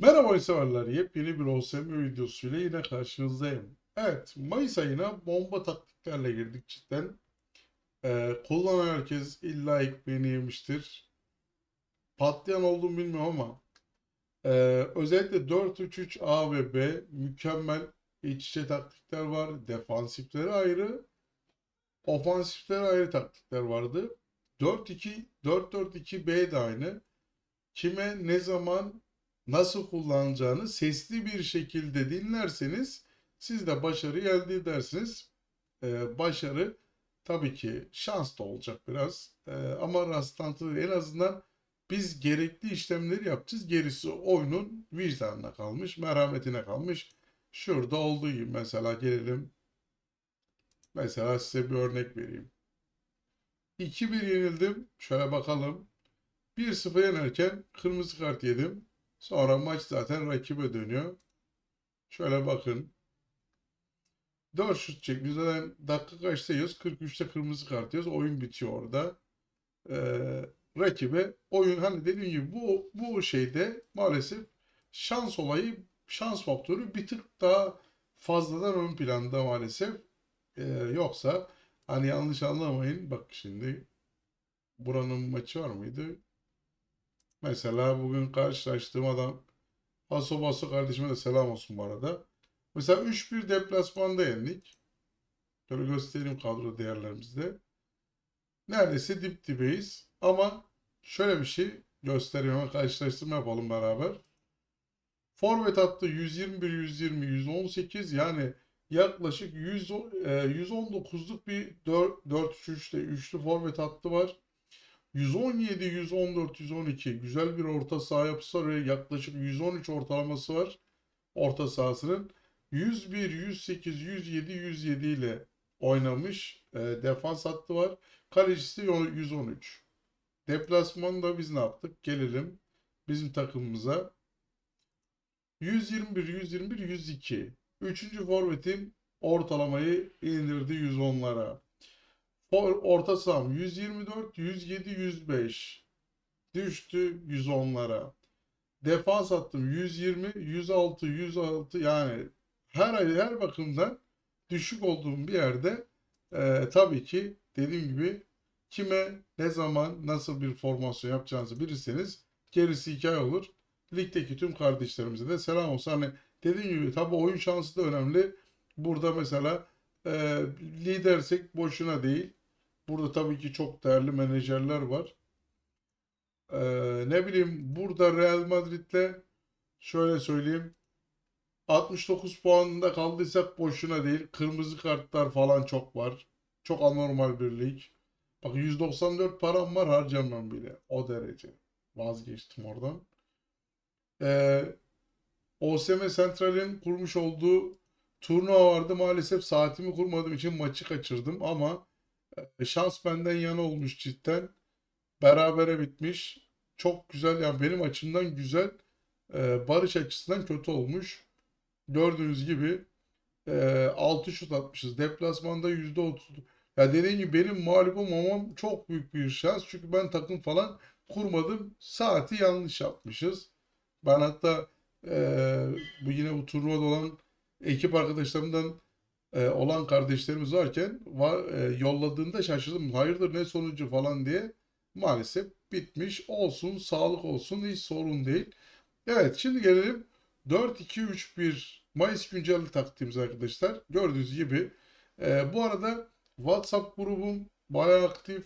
Merhaba oyun severler. Yepyeni bir OSM videosuyla yine karşınızdayım. Evet, Mayıs ayına bomba taktiklerle girdik cidden. Ee, kullanan herkes illa ekmeğini yemiştir. Patlayan olduğunu bilmiyorum ama ee, özellikle 4-3-3 A ve B mükemmel iç içe taktikler var. Defansifleri ayrı, ofansifleri ayrı taktikler vardı. 4-2, 4-4-2 B de aynı. Kime ne zaman nasıl kullanacağını sesli bir şekilde dinlerseniz siz de başarı elde edersiniz. Ee, başarı tabii ki şans da olacak biraz Ee, ama rastlantılı en azından biz gerekli işlemleri yapacağız. Gerisi oyunun vicdanına kalmış, merhametine kalmış. Şurada olduğu gibi mesela gelelim. Mesela size bir örnek vereyim. 2-1 yenildim. Şöyle bakalım. 1-0 yenerken kırmızı kart yedim. Sonra maç zaten rakibe dönüyor. Şöyle bakın. 4 şut çekmiş. Zaten dakika kaçta yiyoruz? 43'te kırmızı kart yiyoruz. Oyun bitiyor orada. Ee, rakibe oyun hani dediğim gibi bu bu şeyde maalesef şans olayı şans faktörü bir tık daha fazladan ön planda maalesef. Ee, yoksa hani yanlış anlamayın. Bak şimdi buranın maçı var mıydı? Mesela bugün karşılaştığım adam Haso Baso kardeşime de selam olsun bu arada. Mesela 3-1 deplasmanda yendik. Şöyle göstereyim kadro değerlerimizde. Neredeyse dip dibeyiz. Ama şöyle bir şey göstereyim hemen karşılaştırma yapalım beraber. Forvet hattı 121, 120, 118 yani yaklaşık 100, e, 119'luk bir 4-3-3'te üçlü forvet hattı var. 117, 114, 112 güzel bir orta saha yapısı var yaklaşık 113 ortalaması var orta sahasının. 101, 108, 107, 107 ile oynamış. E, defans hattı var. Kalecisi 113. Deplasmanda biz ne yaptık? Gelelim bizim takımımıza. 121, 121, 102. Üçüncü forvetin ortalamayı indirdi 110'lara. Orta saham 124, 107, 105. Düştü 110'lara. Defans attım 120, 106, 106 yani her ay her bakımdan düşük olduğum bir yerde e, tabii ki dediğim gibi kime ne zaman nasıl bir formasyon yapacağınızı bilirseniz gerisi hikaye olur. Ligdeki tüm kardeşlerimize de selam olsun. Hani dediğim gibi tabii oyun şansı da önemli. Burada mesela e, lidersek boşuna değil. Burada tabii ki çok değerli menajerler var. Ee, ne bileyim burada Real Madrid'le şöyle söyleyeyim 69 puanında kaldıysak boşuna değil. Kırmızı kartlar falan çok var. Çok anormal bir lig. Bak 194 param var harcamam bile. O derece. Vazgeçtim oradan. Ee, OSM Central'in kurmuş olduğu turnuva vardı. Maalesef saatimi kurmadığım için maçı kaçırdım ama şans benden yana olmuş cidden. Berabere bitmiş. Çok güzel yani benim açımdan güzel. E, barış açısından kötü olmuş. Gördüğünüz gibi e, 6 şut atmışız. Deplasmanda %30. Ya dediğim gibi benim mağlup olmamam çok büyük bir şans. Çünkü ben takım falan kurmadım. Saati yanlış yapmışız. Ben hatta e, bu yine bu turnuvada olan ekip arkadaşlarımdan e, olan kardeşlerimiz varken var, e, yolladığında şaşırdım. Hayırdır ne sonucu falan diye. Maalesef bitmiş. Olsun, sağlık olsun hiç sorun değil. Evet şimdi gelelim 4-2-3-1 Mayıs güncel taktiğimiz arkadaşlar. Gördüğünüz gibi. e, bu arada WhatsApp grubum bayağı aktif.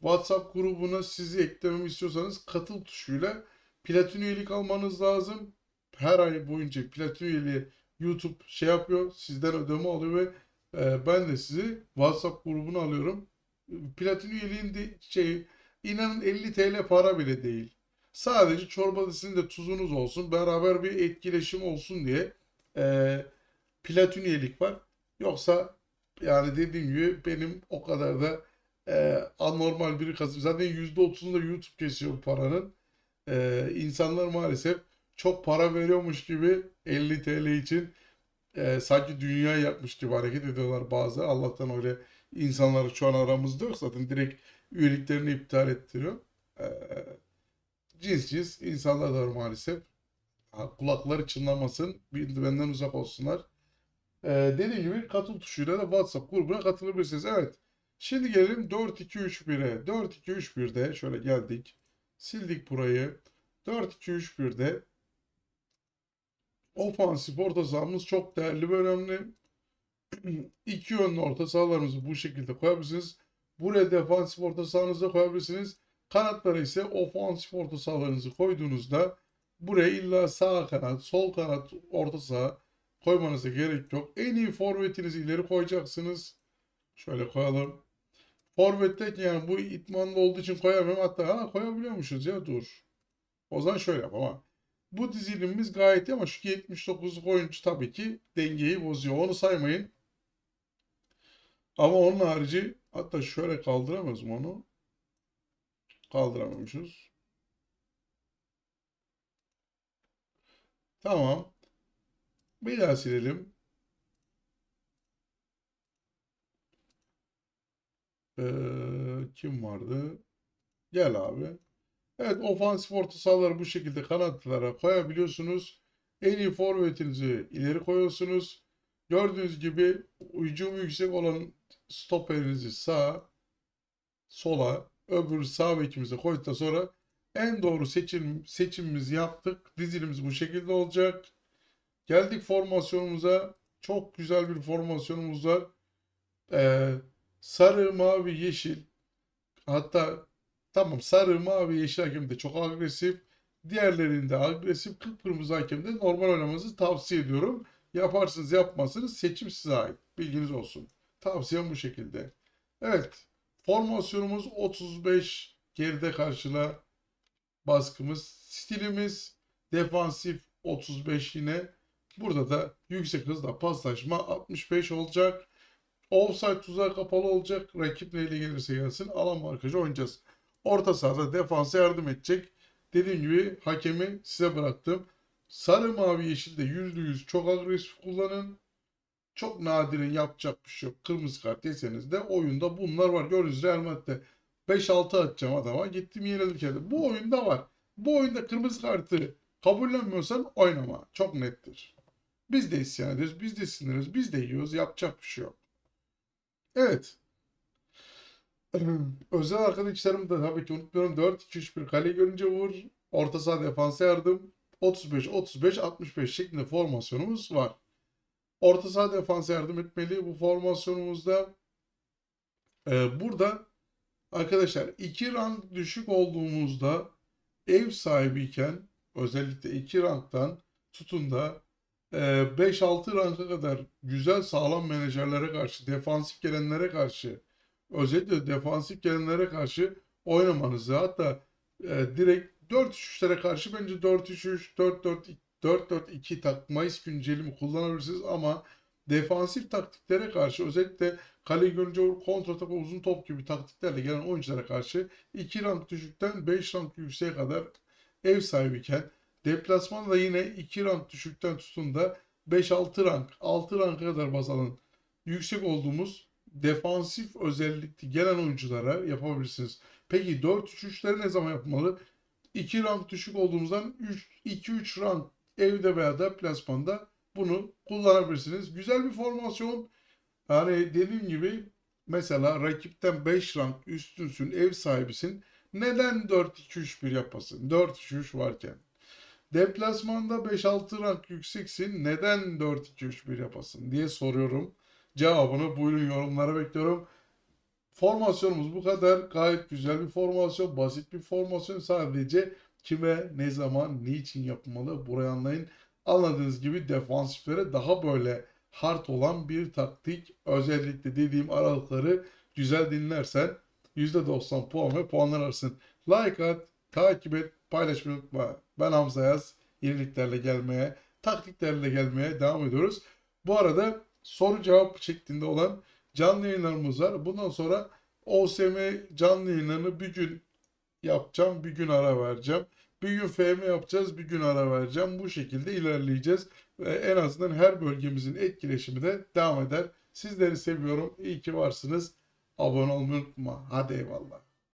WhatsApp grubuna sizi eklememi istiyorsanız katıl tuşuyla platin üyelik almanız lazım. Her ay boyunca platin üyeliği YouTube şey yapıyor, sizden ödeme alıyor ve e, ben de sizi WhatsApp grubuna alıyorum. Platin üyeliğin de şey inanın 50 TL para bile değil. Sadece çorba dizisinde tuzunuz olsun, beraber bir etkileşim olsun diye e, platin üyelik var. Yoksa yani dediğim gibi benim o kadar da e, anormal bir kazanç. Zaten %30'unu da YouTube kesiyor paranın. E, insanlar maalesef çok para veriyormuş gibi 50 TL için e, sanki dünya yapmış gibi hareket ediyorlar bazı. Allah'tan öyle insanlar şu an aramızda yok. Zaten direkt üyeliklerini iptal ettiriyor. E, cins cins insanlar da maalesef. Ha, kulakları çınlamasın. Benden uzak olsunlar. Ee, dediğim gibi katıl tuşuyla da WhatsApp grubuna katılabilirsiniz. Evet. Şimdi gelelim 4-2-3-1'e. 4-2-3-1'de şöyle geldik. Sildik burayı. 4-2-3-1'de ofansif orta sahamız çok değerli ve önemli. İki yönlü orta sahalarımızı bu şekilde koyabilirsiniz. Buraya defansif orta sahanızı koyabilirsiniz. Kanatlara ise ofansif orta sahalarınızı koyduğunuzda buraya illa sağ kanat, sol kanat, orta saha koymanıza gerek yok. En iyi forvetinizi ileri koyacaksınız. Şöyle koyalım. Forvetteki yani bu itmanlı olduğu için koyamıyorum. Hatta ha, koyabiliyormuşuz ya dur. O zaman şöyle yap ama. Bu dizilimimiz gayet iyi ama şu 79 oyuncu tabii ki dengeyi bozuyor. Onu saymayın. Ama onun harici hatta şöyle kaldıramaz mı onu? Kaldıramamışız. Tamam. Bir daha silelim. Ee, kim vardı? Gel abi. Evet ofansif orta sahaları bu şekilde kanatlara koyabiliyorsunuz. En iyi forvetinizi ileri koyuyorsunuz. Gördüğünüz gibi hücum yüksek olan stoperinizi sağa, sola, öbür sağ bekimize koyduktan sonra en doğru seçim seçimimizi yaptık. Dizilimiz bu şekilde olacak. Geldik formasyonumuza. Çok güzel bir formasyonumuz var. Ee, sarı, mavi, yeşil. Hatta tamam sarı, mavi, yeşil hakem de çok agresif. Diğerlerinde agresif. Kıpkırmızı hakem de normal oynamanızı tavsiye ediyorum. Yaparsınız yapmazsınız seçim size ait. Bilginiz olsun. Tavsiyem bu şekilde. Evet. Formasyonumuz 35 geride karşıla baskımız. Stilimiz defansif 35 yine. Burada da yüksek hızla paslaşma 65 olacak. Offside tuzağı kapalı olacak. Rakip neyle gelirse gelsin alan markajı oynayacağız. Orta sahada defansa yardım edecek. Dediğim gibi hakemi size bıraktım. Sarı mavi yeşil de %100 çok agresif kullanın. Çok nadiren yapacak bir şey yok. Kırmızı kart deseniz de oyunda bunlar var. Gördüğünüz Real Madrid'de 5-6 atacağım adama. Gittim yenildik yani. Bu oyunda var. Bu oyunda kırmızı kartı kabullenmiyorsan oynama. Çok nettir. Biz de isyan ediyoruz. Biz de siniriz. Biz de yiyoruz. Yapacak bir şey yok. Evet. Özel arkadaşlarım da tabii ki unutmuyorum. 4-2-3-1 kale görünce vur. Orta saha defansa yardım. 35-35-65 şeklinde formasyonumuz var. Orta saha defansa yardım etmeli bu formasyonumuzda. Ee, burada arkadaşlar iki rank düşük olduğumuzda ev sahibiyken özellikle iki ranktan tutun da 5-6 ranka kadar güzel sağlam menajerlere karşı, defansif gelenlere karşı, özellikle defansif gelenlere karşı oynamanızı hatta e, direkt 4-3-3'lere karşı bence 4-3-3, 4-4-2 takmayız güncelimi kullanabilirsiniz ama defansif taktiklere karşı özellikle kale görünce vur, kontratak ve uzun top gibi taktiklerle gelen oyunculara karşı 2 rank düşükten 5 rank yükseğe kadar ev sahibiyken Deplasmanda yine 2 rank düşükten tutun da 5-6 rank, 6 ranka kadar baz alın. Yüksek olduğumuz defansif özellikli gelen oyunculara yapabilirsiniz. Peki 4-3-3'leri ne zaman yapmalı? 2 rank düşük olduğumuzdan 2-3 rank evde veya deplasmanda bunu kullanabilirsiniz. Güzel bir formasyon. Yani dediğim gibi mesela rakipten 5 rank üstünsün, ev sahibisin. Neden 4-2-3-1 yapasın? 4-3-3 varken. Deplasmanda 5-6 rank yükseksin. Neden 4-2-3-1 yapasın diye soruyorum. Cevabını buyurun yorumlara bekliyorum. Formasyonumuz bu kadar. Gayet güzel bir formasyon. Basit bir formasyon. Sadece kime, ne zaman, niçin yapılmalı burayı anlayın. Anladığınız gibi defansiflere daha böyle hard olan bir taktik. Özellikle dediğim aralıkları güzel dinlersen %90 puan ve puanlar alırsın. Like at, takip et, paylaşmayı unutma. Ben Hamza Yaz. Yeniliklerle gelmeye, taktiklerle gelmeye devam ediyoruz. Bu arada soru cevap şeklinde olan canlı yayınlarımız var. Bundan sonra OSM canlı yayınlarını bir gün yapacağım, bir gün ara vereceğim. Bir gün FM yapacağız, bir gün ara vereceğim. Bu şekilde ilerleyeceğiz. Ve en azından her bölgemizin etkileşimi de devam eder. Sizleri seviyorum. İyi ki varsınız. Abone olmayı unutma. Hadi eyvallah.